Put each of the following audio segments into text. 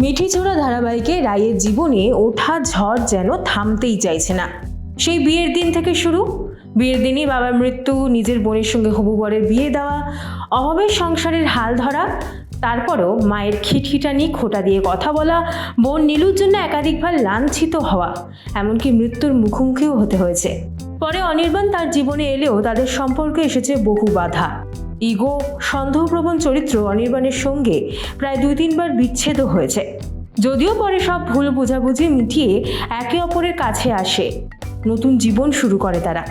মিঠিঝোড়া ধারাবাহিকে রায়ের জীবনে ওঠা ঝড় যেন থামতেই চাইছে না। সেই বিয়ের দিন থেকে শুরু। বিয়ের দিনই বাবার মৃত্যু, নিজের বোনের সঙ্গে হবু বরের বিয়ে দেওয়া, অভাবের সংসারের হাল ধরা, তারপরও মায়ের খিটখিটানি, খোটা দিয়ে কথা বলা, বোন নীলুর জন্য একাধিকবার লাঞ্ছিত হওয়া, এমনকি মৃত্যুর মুখোমুখিও হতে হয়েছে। পরে অনির্বাণ তার জীবনে এলেও তাদের সম্পর্কে এসেছে বহু বাধা। ইগো, সন্দেহপ্রবণ চরিত্র অনির্বাণের সঙ্গে প্রায় দুই তিনবার বিচ্ছেদও হয়েছে। যদিও পরে সব ভুল বোঝাবুঝি মিটিয়ে একে অপরের কাছে আসে। নতুন জীবন শুরু করে তারা।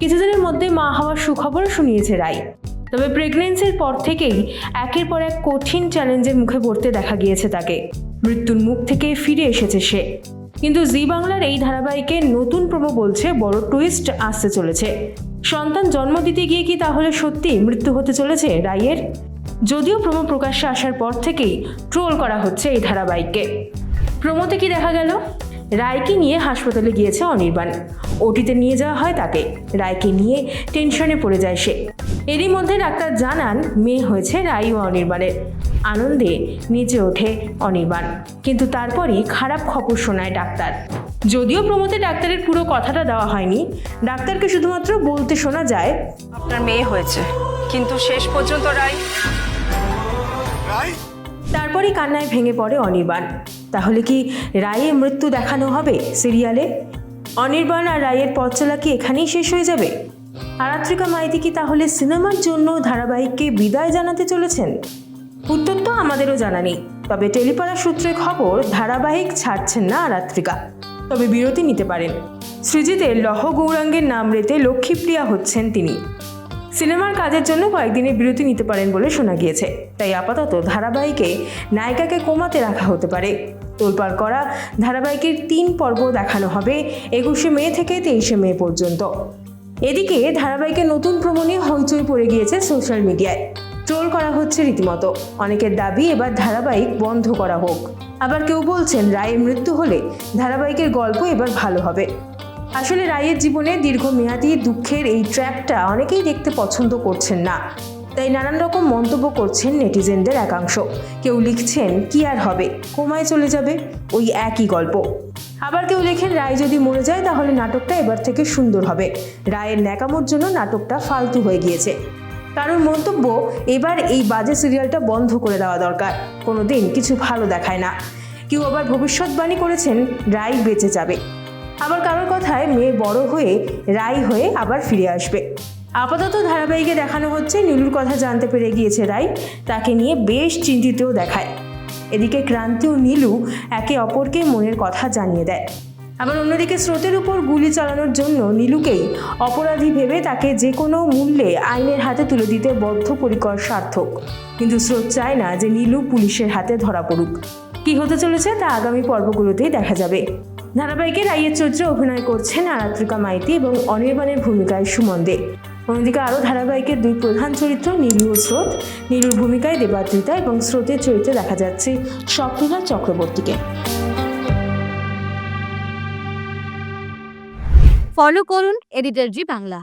কিছুদিনের মধ্যে মা হওয়ার সুখবর শুনিয়েছে রায় তবে প্রেগনেন্সির পর থেকেই একের পর এক কঠিন চ্যালেঞ্জের মুখে পড়তে দেখা গিয়েছে তাকে। মৃত্যুর মুখ থেকে ফিরে এসেছে সে। কিন্তু জি বাংলার এই ধারাবাহিকে নতুন প্রমো বলছে বড় টুইস্ট আসতে চলেছে। সন্তান জন্ম দিতে গিয়ে কি তাহলে সত্যি মৃত্যু হতে চলেছে রায়ের যদিও প্রমো প্রকাশ্যে আসার পর থেকেই ট্রোল করা হচ্ছে এই ধারাবাহিককে। প্রমোতে কি দেখা গেল? রায়কে নিয়ে হাসপাতালে গিয়েছে অনির্বাণ। ওটিতে নিয়ে যাওয়া হয় তাকে। রায়কে নিয়ে টেনশনে পড়ে যায় সে। এরই মধ্যে ডাক্তার জানান, মেয়ে হয়েছে রায় ও অনির্বাণের। আনন্দে নিচে ওঠে অনির্বাণ। কিন্তু তারপরই খারাপ খবর শোনায় ডাক্তার। যদিও প্রমোতে ডাক্তারের পুরো কথাটা দেওয়া হয়নি ডাক্তারকে শুধুমাত্র বলতে শোনা যায় আপনার মেয়ে হয়েছে কিন্তু শেষ পর্যন্ত রায় তারপরই কান্নায় ভেঙে পড়ে অনির্বাণ। তাহলে কি রায়ে মৃত্যু দেখানো হবে সিরিয়ালে? অনির্বাণ আর রায়ের পথ চলা কি এখানেই শেষ হয়ে যাবে? আরাত্রিকা মাইতি কি তাহলে সিনেমার জন্য ধারাবাহিককে বিদায় জানাতে চলেছেন? উত্তর তো আমাদেরও জানা নেই তবে টেলিপাড়া সূত্রে খবর ধারাবাহিক ছাড়ছেন না আরাত্রিকা তবে বিরতি নিতে পারেন। সৃজিতের লহ গৌরাঙ্গের নাম রেতে লক্ষ্মীপ্রিয়া হচ্ছেন তিনি। সিনেমার কাজের জন্য কয়েকদিনের বিরতি নিতে পারেন বলে শোনা গিয়েছে। তাই আপাতত ধারাবাহিকে নায়িকাকে কমাতে রাখা হতে পারে। তোলপাড় করা ধারাবাহিকের তিন পর্ব দেখানো হবে একুশে মে থেকে তেইশে মে পর্যন্ত। এদিকে ধারাবাহিকের নতুন প্রমণে হইচই পড়ে গিয়েছে সোশ্যাল মিডিয়ায়। ট্রোল করা হচ্ছে রীতিমতো। অনেকের দাবি এবার ধারাবাহিক বন্ধ করা হোক। আবার কেউ বলছেন, রায়ের মৃত্যু হলে ধারাবাহিকের গল্প এবার ভালো হবে। আসলে রায়ের জীবনে দীর্ঘমেয়াদী দুঃখের এই ট্র্যাকটা অনেকেই দেখতে পছন্দ করছেন না। তাই নানান রকম মন্তব্য করছেন নেটিজেনদের একাংশ। কেউ লিখছেন, কি আর হবে? কোমায় চলে যাবে? ওই একই গল্প। আবার কেউ লেখেন, রায় যদি মরে যায়, তাহলে নাটকটা এবার থেকে সুন্দর হবে। রায়ের ন্যাকামোর জন্য নাটকটা ফালতু হয়ে গিয়েছে। কারণ মন্তব্য এবার এই বাজে সিরিয়ালটা বন্ধ করে দেওয়া দরকার। কোনো দিন কিছু ভালো দেখায় না। কেউ আবার ভবিষ্যৎবাণী করেছেন রায় বেঁচে যাবে। আবার কারোর কথায় মেয়ে বড় হয়ে রায় হয়ে আবার ফিরে আসবে। আপাতত ধারাবাহিকে দেখানো হচ্ছে, নীলুর কথা জানতে পেরে গিয়েছে রায় তাকে নিয়ে বেশ চিন্তিতও দেখায়। এদিকে ক্রান্তি ও নীলু একে অপরকে মনের কথা জানিয়ে দেয়। আবার অন্যদিকে স্রোতের উপর গুলি চালানোর জন্য নীলুকেই অপরাধী ভেবে তাকে যে কোনো মূল্যে আইনের হাতে তুলে দিতে বদ্ধপরিকর সার্থক। কিন্তু স্রোত চায় না যে নীলু পুলিশের হাতে ধরা পড়ুক। কি হতে চলেছে তা আগামী পর্বগুলোতেই দেখা যাবে। ধারাবাহিকে রাইয়ের চরিত্রে অভিনয় করছেন আরাত্রিকা মাইতি এবং অনির্বাণের ভূমিকায় সুমন দে। অন্যদিকে আরও ধারাবাহিকের দুই প্রধান চরিত্র নীলু ও স্রোত, নীলুর ভূমিকায় দেবাদ্রিতা এবং স্রোতের চরিত্রে দেখা যাচ্ছে স্বপ্নীলা চক্রবর্তীকে। ফলো করুন এডিটর জি বাংলা।